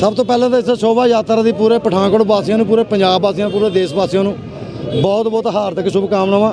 ਸਭ ਤੋਂ ਪਹਿਲਾਂ ਤਾਂ ਇਸ ਸ਼ੋਭਾ ਯਾਤਰਾ ਦੀ ਪੂਰੇ ਪਠਾਨਕੋਟ ਵਾਸੀਆਂ ਨੂੰ, ਪੂਰੇ ਪੰਜਾਬ ਵਾਸੀਆਂ ਨੂੰ ਪੂਰੇ ਦੇਸ਼ ਵਾਸੀਆਂ ਨੂੰ ਬਹੁਤ ਬਹੁਤ ਹਾਰਦਿਕ ਸ਼ੁਭਕਾਮਨਾਵਾਂ।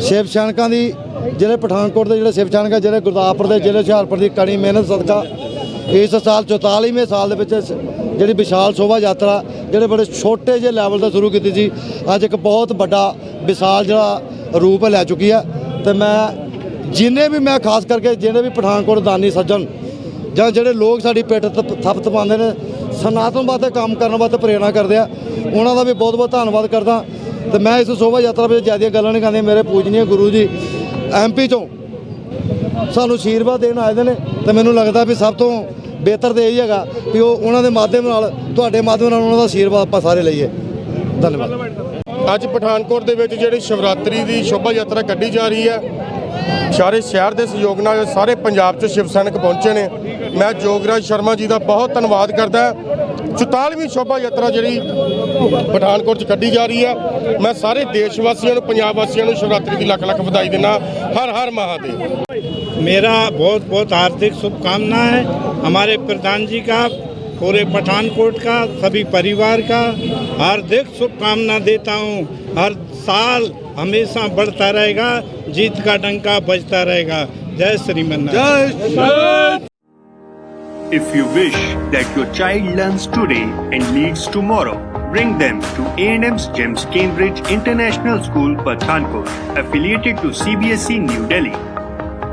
ਸ਼ਿਵ ਸ਼ਾਨਕਾਂ ਦੀ ਜਿਹੜੇ ਪਠਾਨਕੋਟ ਦੇ ਜਿਹੜੇ ਸ਼ਿਵ ਸ਼ਾਨਕਾ ਜਿਹੜੇ ਗੁਰਦਾਸਪੁਰ ਦੇ ਜ਼ਿਲ੍ਹੇ ਹੁਸ਼ਿਆਰਪੁਰ ਦੀ ਕੜੀ ਮਿਹਨਤ ਸਦਕਾ, ਇਸ ਸਾਲ 44ਵੇਂ ਸਾਲ ਦੇ ਵਿੱਚ ਜਿਹੜੀ ਵਿਸ਼ਾਲ ਸ਼ੋਭਾ ਯਾਤਰਾ, ਜਿਹੜੇ ਬੜੇ ਛੋਟੇ ਜਿਹੇ ਲੈਵਲ ਤੋਂ ਸ਼ੁਰੂ ਕੀਤੀ ਸੀ, ਅੱਜ ਇੱਕ ਬਹੁਤ ਵੱਡਾ ਵਿਸ਼ਾਲ ਜਿਹੜਾ ਰੂਪ ਲੈ ਚੁੱਕੀ ਹੈ ਤੇ ਮੈਂ, ਜਿੰਨੇ ਵੀ ਮੈਂ ਖਾਸ ਕਰਕੇ ਜਿਹੜੇ ਵੀ ਪਠਾਨਕੋਟ ਦਾਨੀ ਸੱਜਣ ਜਾਂ ਜਿਹੜੇ ਲੋਕ ਸਾਡੀ ਪਿੱਠ ਤਪ- ਪਾਉਂਦੇ ਨੇ, ਸਨਾਤਨ ਵਾਸਤੇ ਕੰਮ ਕਰਨ ਵਾਸਤੇ ਪ੍ਰੇਰਣਾ ਕਰਦੇ ਆ, ਉਹਨਾਂ ਦਾ ਵੀ ਬਹੁਤ ਬਹੁਤ ਧੰਨਵਾਦ ਕਰਦਾ। ਤੇ ਮੈਂ ਇਸ ਸ਼ੋਭਾ ਯਾਤਰਾ ਵਿੱਚ ਜ਼ਿਆਦੀਆਂ ਗੱਲਾਂ ਨਹੀਂ ਕਰਦੀ ਮੇਰੇ ਪੂਜਨੀय ਗੁਰੂ ਜੀ ਐਮਪੀ ਤੋਂ ਸਾਨੂੰ ਆਸ਼ੀਰਵਾਦ ਦੇਣ ਆਏ ਦੇ ਨੇ, ਤੇ ਮੈਨੂੰ ਲੱਗਦਾ ਵੀ ਸਭ ਤੋਂ ਬਿਹਤਰ ਤੇ ਇਹੀ ਹੈਗਾ ਵੀ ਉਹ ਉਹਨਾਂ ਦੇ ਮਾਧਿਅਮ ਨਾਲ, ਤੁਹਾਡੇ ਮਾਧਿਅਮ ਨਾਲ ਉਹਨਾਂ ਦਾ ਆਸ਼ੀਰਵਾਦ ਆਪਾਂ ਸਾਰੇ ਲਈਏ। ਧੰਨਵਾਦ। ਅੱਜ ਪਠਾਨਕੋਟ ਦੇ ਵਿੱਚ ਜਿਹੜੀ ਸ਼ਿਵਰਾਤਰੀ ਦੀ ਸ਼ੋਭਾ ਯਾਤਰਾ ਕੱਢੀ ਜਾ ਰਹੀ ਹੈ ਸਾਰੇ ਸ਼ਹਿਰ ਦੇ ਸਹਿਯੋਗ ਨਾਲ ਸਾਰੇ ਪੰਜਾਬ 'ਚ ਸ਼ਿਵ ਸੈਨਿਕ ਪਹੁੰਚੇ ਨੇ ਮੈਂ ਜੋਗਰਾਜ ਸ਼ਰਮਾ ਜੀ ਦਾ ਬਹੁਤ ਧੰਨਵਾਦ ਕਰਦਾ 44ਵੀਂ ਸ਼ੋਭਾ ਯਾਤਰਾ ਜਿਹੜੀ ਪਠਾਨਕੋਟ 'ਚ ਕੱਢੀ ਜਾ ਰਹੀ ਹੈ ਮੈਂ ਸਾਰੇ ਦੇਸ਼ ਵਾਸੀਆਂ ਨੂੰ ਪੰਜਾਬ ਵਾਸੀਆਂ ਨੂੰ ਸ਼ਿਵਰਾਤਰੀ ਦੀ ਲੱਖ ਲੱਖ ਵਧਾਈ ਦਿੰਦਾ ਹਰ ਹਰ ਮਹਾਦੇਵ मेरा बहुत बहुत हार्दिक शुभकामना है हमारे प्रधान जी का पूरे पठानकोट का सभी परिवार का हार्दिक शुभकामना देता हूँ हर साल हमेशा बढ़ता रहेगा जीत का डंका बजता रहेगा जय श्रीमन If you wish that your child learns today and leads tomorrow, bring them to A&M's GEMS Cambridge International School, Pathankot, affiliated to CBSE E, New Delhi.